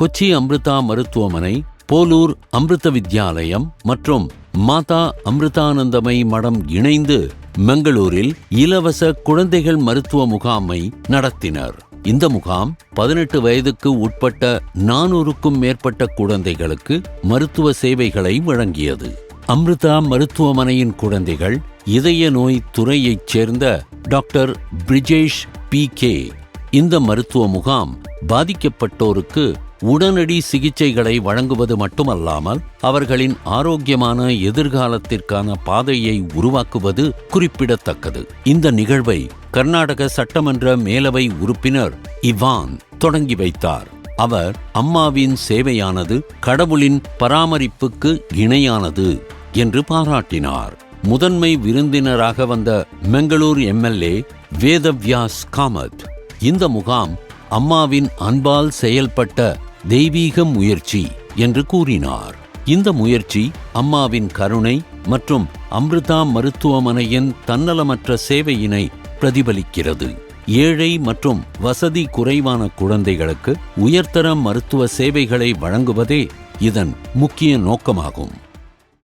கொச்சி அம்ருதா மருத்துவமனை போலூர் அம்ருத வித்யாலயம் மற்றும் மாதா அம்ருதானந்தமை மடம் இணைந்து மங்களூரில் இலவச குழந்தைகள் மருத்துவ முகாமை நடத்தினர். இந்த முகாம் பதினெட்டு வயதுக்கு உட்பட்ட நானூறுக்கும் மேற்பட்ட குழந்தைகளுக்கு மருத்துவ சேவைகளை வழங்கியது. அம்ருதா மருத்துவமனையின் குழந்தைகள் இதய நோய் துறையைச் சேர்ந்த டாக்டர் பிரிஜேஷ் பி கே. இந்த மருத்துவ முகாம் பாதிக்கப்பட்டோருக்கு உடனடி சிகிச்சைகளை வழங்குவது மட்டுமல்லாமல் அவர்களின் ஆரோக்கியமான எதிர்காலத்திற்கான பாதையை உருவாக்குவது குறிப்பிடத்தக்கது. இந்த நிகழ்வை கர்நாடக சட்டமன்ற மேலவை உறுப்பினர் இவான் தொடங்கி வைத்தார். அவர் அம்மாவின் சேவையானது கடவுளின் பராமரிப்புக்கு இணையானது என்று பாராட்டினார். முதன்மை விருந்தினராக வந்த பெங்களூர் எம்எல்ஏ வேதவ்யாஸ் காமத் இந்த முகாம் அம்மாவின் அன்பால் செயல்பட்ட தெய்வீக முயற்சி என்று கூறினார். இந்த முயற்சி அம்மாவின் கருணை மற்றும் அம்ருதா மருத்துவமனையின் தன்னலமற்ற சேவையினை பிரதிபலிக்கிறது. ஏழை மற்றும் வசதி குறைவான குழந்தைகளுக்கு உயர்தர மருத்துவ சேவைகளை வழங்குவதே இதன் முக்கிய நோக்கமாகும்.